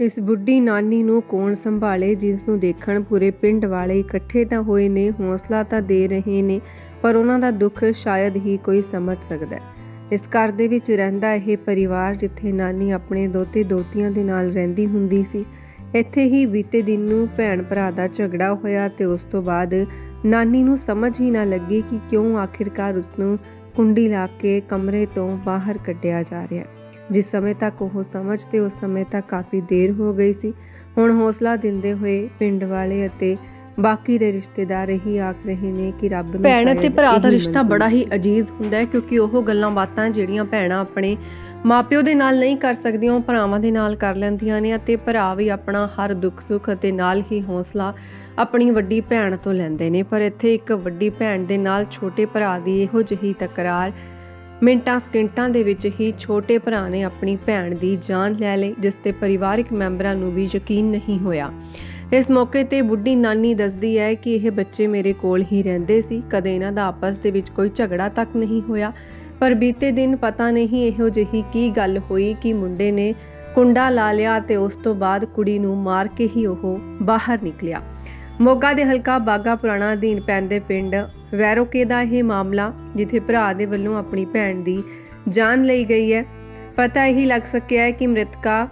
ਇਸ ਬੁੱਢੀ ਨਾਨੀ ਨੂੰ ਕੌਣ ਸੰਭਾਲੇ, ਜਿਸ ਨੂੰ ਦੇਖਣ ਪੂਰੇ ਪਿੰਡ ਵਾਲੇ ਇਕੱਠੇ ਤਾਂ ਹੋਏ ਨੇ, ਹੌਸਲਾ ਤਾਂ ਦੇ ਰਹੇ ਨੇ, ਪਰ ਉਹਨਾਂ ਦਾ ਦੁੱਖ ਸ਼ਾਇਦ ਹੀ ਕੋਈ ਸਮਝ ਸਕਦਾ ਹੈ। ਇਸ ਘਰ ਦੇ ਵਿੱਚ ਰਹਿੰਦਾ ਇਹ ਪਰਿਵਾਰ ਜਿੱਥੇ ਨਾਨੀ ਆਪਣੇ ਦੋਤੇ ਦੋਤੀਆਂ ਦੇ ਨਾਲ ਰਹਿੰਦੀ ਹੁੰਦੀ ਸੀ, ਇੱਥੇ ਹੀ ਬੀਤੇ ਦਿਨ ਨੂੰ ਭੈਣ ਭਰਾ ਦਾ ਝਗੜਾ ਹੋਇਆ ਤੇ ਉਸ ਤੋਂ ਬਾਅਦ ਨਾਨੀ ਨੂੰ ਸਮਝ ਹੀ ਨਾ ਲੱਗੀ ਕਿ ਕਿਉਂ ਆਖਿਰਕਾਰ ਉਸ ਨੂੰ ਕੁੰਡੀ ਲਾ ਕੇ ਕਮਰੇ ਤੋਂ ਬਾਹਰ ਕੱਢਿਆ ਜਾ ਰਿਹਾ ਹੈ। ਜਿਸ ਸਮੇਂ ਤੱਕ ਉਹ ਸਮਝਦੇ ਉਸ ਸਮੇਂ ਤੱਕ ਕਾਫੀ ਦੇਰ ਹੋ ਗਈ ਸੀ ਹੁਣ ਹੌਸਲਾ ਦਿੰਦੇ ਹੋਏ ਪਿੰਡ ਵਾਲੇ ਅਤੇ ਬਾਕੀ ਦੇ ਰਿਸ਼ਤੇਦਾਰ ਇਹੀ ਆਖ ਰਹੇ ਨੇ ਕਿ ਰੱਬ ਨੂੰ ਭੈਣ ਅਤੇ ਭਰਾ ਦਾ ਰਿਸ਼ਤਾ ਬੜਾ ਹੀ। ਅਜੀਜ਼ ਹੁੰਦਾ ਹੈ ਕਿਉਂਕਿ ਉਹ ਗੱਲਾਂ ਬਾਤਾਂ ਜਿਹੜੀਆਂ ਭੈਣਾਂ ਆਪਣੇ ਮਾਪਿਓ ਦੇ ਨਾਲ ਨਹੀਂ ਕਰ ਸਕਦੀਆਂ ਉਹ ਭਰਾਵਾਂ ਦੇ ਨਾਲ ਕਰ ਲੈਂਦੀਆਂ ਨੇ ਅਤੇ ਭਰਾ ਵੀ ਆਪਣਾ ਹਰ ਦੁੱਖ ਸੁੱਖ ਅਤੇ ਨਾਲ ਹੀ ਹੌਸਲਾ ਆਪਣੀ ਵੱਡੀ ਭੈਣ ਤੋਂ ਲੈਂਦੇ ਨੇ ਪਰ ਇੱਥੇ ਇੱਕ ਵੱਡੀ ਭੈਣ ਦੇ ਨਾਲ ਛੋਟੇ ਭਰਾ ਦੀ ਇਹੋ ਜਿਹੀ ਤਕਰਾਰ ਮਿੰਟਾਂ ਸਕਿੰਟਾਂ ਦੇ ਵਿੱਚ ਹੀ ਛੋਟੇ ਭਰਾ ਨੇ ਆਪਣੀ ਭੈਣ ਦੀ ਜਾਨ ਲੈ ਲਈ, ਜਿਸ ਤੇ ਪਰਿਵਾਰਕ ਮੈਂਬਰਾਂ ਨੂੰ ਵੀ ਯਕੀਨ ਨਹੀਂ ਹੋਇਆ। ਇਸ ਮੌਕੇ ਤੇ ਬੁੱਢੀ ਨਾਨੀ ਦੱਸਦੀ ਹੈ ਕਿ ਇਹ ਬੱਚੇ ਮੇਰੇ ਕੋਲ ਹੀ ਰਹਿੰਦੇ ਸੀ। ਕਦੇ ਇਹਨਾਂ ਦਾ ਆਪਸ ਦੇ ਵਿੱਚ ਕੋਈ ਝਗੜਾ ਤੱਕ ਨਹੀਂ ਹੋਇਆ। ਪਰ ਬੀਤੇ ਦਿਨ ਪਤਾ ਨਹੀਂ ਇਹੋ ਜਿਹੀ ਕੀ ਗੱਲ ਹੋਈ ਕਿ ਮੁੰਡੇ ਨੇ ਕੁੰਡਾ ਲਾ ਲਿਆ ਤੇ ਉਸ ਤੋਂ ਬਾਅਦ ਕੁੜੀ ਨੂੰ ਮਾਰ ਕੇ ਹੀ ਉਹ ਬਾਹਰ ਨਿਕਲਿਆ। ਮੋਗਾ ਦੇ ਹਲਕਾ ਬਾਗਾ ਪੁਰਾਣਾ ਅਧੀਨ ਪੈਂਦੇ ਪਿੰਡ ਵੈਰੋਕੇ ਦਾ ਇਹ ਮਾਮਲਾ, ਜਿੱਥੇ ਭਰਾ ਦੇ ਵੱਲੋਂ ਆਪਣੀ ਭੈਣ ਦੀ ਜਾਨ ਲਈ ਗਈ ਹੈ। ਪਤਾ ਇਹੀ ਲੱਗ ਸਕਿਆ ਹੈ ਕਿ ਮ੍ਰਿਤਕਾ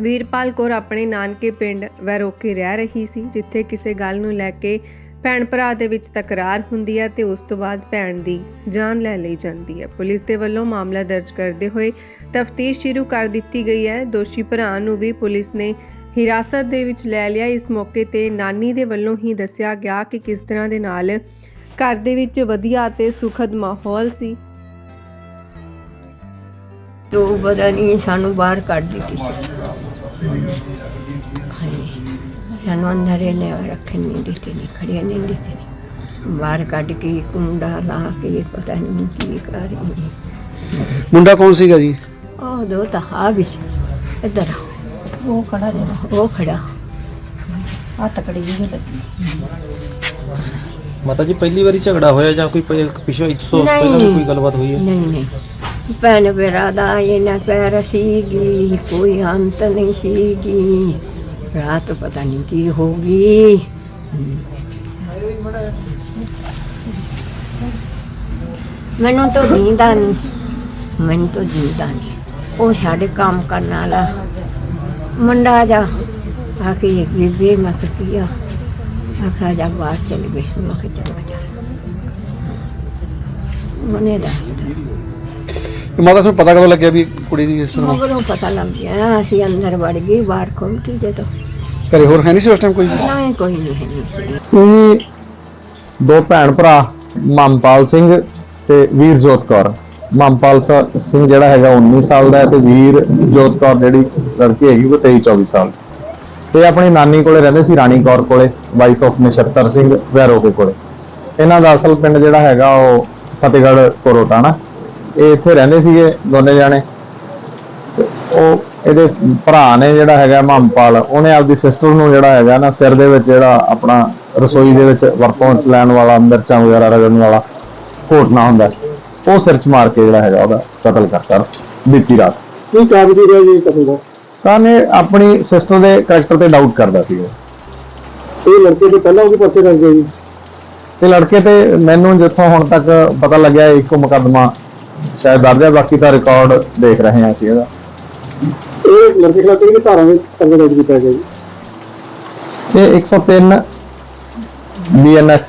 ਵੀਰਪਾਲ ਕੌਰ ਆਪਣੇ ਨਾਨਕੇ ਪਿੰਡ ਵੈਰੋਕੇ ਰਹਿ ਰਹੀ ਸੀ, ਜਿੱਥੇ ਕਿਸੇ ਗੱਲ ਨੂੰ ਲੈ ਕੇ ਭੈਣ ਭਰਾ ਦੇ ਵਿੱਚ ਤਕਰਾਰ ਹੁੰਦੀ ਹੈ ਤੇ ਉਸ ਤੋਂ ਬਾਅਦ ਭੈਣ ਦੀ ਜਾਨ ਲੈ ਲਈ ਜਾਂਦੀ ਹੈ। ਪੁਲਿਸ ਦੇ ਵੱਲੋਂ ਮਾਮਲਾ ਦਰਜ ਕਰਦੇ ਹੋਏ ਤਫਤੀਸ਼ ਸ਼ੁਰੂ ਕਰ ਦਿੱਤੀ ਗਈ ਹੈ। ਦੋਸ਼ੀ ਭਰਾ ਨੂੰ ਵੀ ਪੁਲਿਸ ਨੇ ਹਿਰਾਸਤ ਦੇ ਵਿੱਚ ਲੈ ਲਿਆ। ਇਸ ਮੌਕੇ ਤੇ ਨਾਨੀ ਦੇ ਵੱਲੋਂ ਹੀ ਦੱਸਿਆ ਗਿਆ ਕਿ ਕਿਸ ਤਰ੍ਹਾਂ ਦੇ ਨਾਲ ਘਰ ਦੇ ਵਿੱਚ ਵਧੀਆ ਅਤੇ ਸੁਖਦ ਮਾਹੌਲ ਸੀ। ਤੋ ਨਹੀਂ ਸਾਨੂੰ ਬਾਹਰ ਕੱਢ ਦਿੱਤੀ ਸੀ। ਸਾਨੂੰ ਅੰਦਰ ਇਹਨੇ ਰੱਖਣ ਨਹੀਂ ਦਿੱਤੇ ਨਹੀਂ ਖੜਿਆ ਨਹੀਂ ਦਿੱਤੇ ਨਹੀਂ ਬਾਹਰ ਕੱਢ ਕੇ ਕੁੰਡਾ ਲਾ ਕੇ ਪਤਾ ਨਹੀਂ ਕੀ ਕਰ ਮੁੰਡਾ ਕੌਣ ਸੀਗਾ ਜੀ? ਉਹ ਦੋ ਤਾਂ ਆ ਵੀ ਇੱਧਰ ਆ। ਉਹ ਖੜਾ ਜਿਹੜਾ। ਉਹ ਖੜਾ। ਆ ਤਕੜੀ ਜਿਹੀ ਲੱਗੀ। ਮਾਤਾ ਜੀ ਪਹਿਲੀ ਵਾਰੀ ਝਗੜਾ ਹੋਇਆ ਜਾਂ ਕੋਈ ਪ- ਪਿਛਲੇ 100 ਪਹਿਲਾਂ ਵੀ ਕੋਈ ਗੱਲਬਾਤ ਹੋਈ ਹੈ? ਨਹੀਂ ਨਹੀਂ। ਭੈਣ ਮੇਰਾ ਦਾ ਇਹਨਾਂ ਪੈਰ ਸੀਗੀ ਕੋਈ ਅੰਤ ਨਹੀਂ ਸੀਗੀ। ਰਾਤ ਪਤਾ ਨਹੀਂ ਕੀ ਹੋ ਗਈ। ਮੈਨੂੰ ਤਾਂ ਨੀਂਦਾ ਨਹੀਂ। ਮੈਨੂੰ ਤਾਂ ਜੀਂਦਾ ਨਹੀਂ। ਉਹ ਸਾਡੇ ਕੰਮ ਕਰਨ ਵਾਲਾ ਮੁੰਡਾ ਜਾ ਆ ਕੇ ਬੀਬੀ ਮੈਂ ਕਿਹਾ ਆਖਾ ਜਾ ਬਾਹਰ ਚਲ ਗਏ। ਮੈਂ ਕਿਹਾ ਚਲੋ ਜਾ। ਉਹਨੇ ਦੱਸਤਾ ਮਾਤਾ ਤੁਹਾਨੂੰ ਪਤਾ ਕਦੋਂ ਲੱਗਿਆ ਵੀ ਕੁੜੀ ਦੀ ਇਸ ਤਰ੍ਹਾਂ? ਮਗਰੋਂ ਪਤਾ ਲੱਗ ਗਿਆ। ਅਸੀਂ ਅੰਦਰ ਵੜ ਗਏ ਬਾਹਰ ਕੇ ਜਦੋਂ। ਘਰੇ ਹੋਰ ਹੈ ਨਹੀਂ ਸੀ ਉਸ ਟਾਈਮ ਕੋਈ? ਨਹੀਂ ਕੋਈ ਨਹੀਂ ਹੈ ਨਹੀਂ ਇਹ ਦੋ ਭੈਣ ਭਰਾ ਮਨਪਾਲ ਸਿੰਘ ਤੇ ਵੀਰਜੋਤ ਕੌਰ। ਮਨਪਾਲ ਸ- ਸਿੰਘ ਜਿਹੜਾ ਹੈਗਾ 19 ਸਾਲ ਦਾ ਹੈ ਤੇ ਵੀਰ ਜੋਤ ਕੌਰ ਜਿਹੜੀ ਲੜਕੀ ਹੈਗੀ ਉਹ 23 24 ਸਾਲ। ਇਹ ਆਪਣੀ ਨਾਨੀ ਕੋਲੇ ਰਹਿੰਦੇ ਸੀ, ਰਾਣੀ ਕੌਰ ਕੋਲੇ ਵਾਈਫ ਆਫ ਨਛੱਤਰ ਸਿੰਘ ਵੈਰੋਕੇ ਕੋਲੇ। ਇਹਨਾਂ ਦਾ ਅਸਲ ਪਿੰਡ ਜਿਹੜਾ ਹੈਗਾ ਉਹ ਫਤਿਹਗੜ੍ਹ ਕੋਰੋਟਾਣਾ ਇਹ ਇੱਥੇ ਰਹਿੰਦੇ ਸੀਗੇ ਦੋਨੇ ਜਾਣੇ। ਉਹ ਇਹਦੇ ਭਰਾ ਨੇ ਜਿਹੜਾ ਹੈਗਾ ਮਹੰਪਾਲ ਉਹਨੇ ਆਪਦੀ ਸਿਸਟਰ ਨੂੰ ਜਿਹੜਾ ਹੈਗਾ ਨਾ ਸਿਰ ਦੇ ਵਿੱਚ ਜਿਹੜਾ ਆਪਣਾ ਰਸੋਈ ਦੇ ਵਿੱਚ ਵਰਤੋਂ ਚ ਲੈਣ ਵਾਲਾ, ਮਿਰਚਾਂ ਵਗੈਰਾ ਰਗੜਨ ਵਾਲਾ ਘੋਟਣਾ ਹੁੰਦਾ। ਉਹ ਸਿਰ ਚ ਮਾਰ ਕੇ ਜਿਹੜਾ ਹੈਗਾ ਉਹਦਾ ਕਤਲ ਕਰਤਾ ਬੀਤੀ ਰਾਤ। ਕੀ ਕਾਰਨ ਕੀ ਰਿਹਾ ਜੀ ਕਤਲ ਦਾ? ਤਾਂ ਇਹ ਆਪਣੀ ਸਿਸਟਰ ਦੇ ਕੈਰੈਕਟਰ ਤੇ ਡਾਊਟ ਕਰਦਾ ਸੀ ਉਹ। ਇਹ ਲੜਕੇ ਤੋਂ ਪਹਿਲਾਂ ਉਹਦੇ ਪਰਚੇ ਕਰ ਗਏ ਜੀ? ਤੇ ਲੜਕੇ ਤੇ ਮੈਨੂੰ ਜਿੱਥੋਂ ਹੁਣ ਤੱਕ ਪਤਾ ਲੱਗਿਆ ਇੱਕੋ ਮੁਕੱਦਮਾ ਸ਼ਾਇਦ ਦਰਜ ਹੈ ਬਾਕੀ ਤਾਂ ਰਿਕਾਰਡ ਦੇਖ ਰਹੇ ਹਾਂ ਅਸੀਂ ਇਹਦਾ। ਇਹ ਲੜਕੇ ਖਿਲਾਫ ਕਿਹੜੀ ਧਾਰਾ ਵਿੱਚ ਪਰਚਾ ਦਰਜ ਕੀਤਾ ਗਿਆ ਜੀ? ਇਹ 103 ਬੀਐਨਐਸ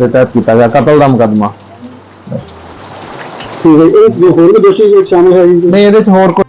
ਦੇ ਤਹਿਤ ਕੀਤਾ ਗਿਆ ਕਤਲ ਦਾ ਮੁਕੱਦਮਾ। ਠੀਕ ਹੈ ਇਹ ਹੋਰ ਵੀ ਦੋਸ਼ੀ ਵਿੱਚ ਸ਼ਾਮਲ ਹੈ ਜੀ ਨਹੀਂ, ਇਹਦੇ ਚ ਹੋਰ ਕੋਈ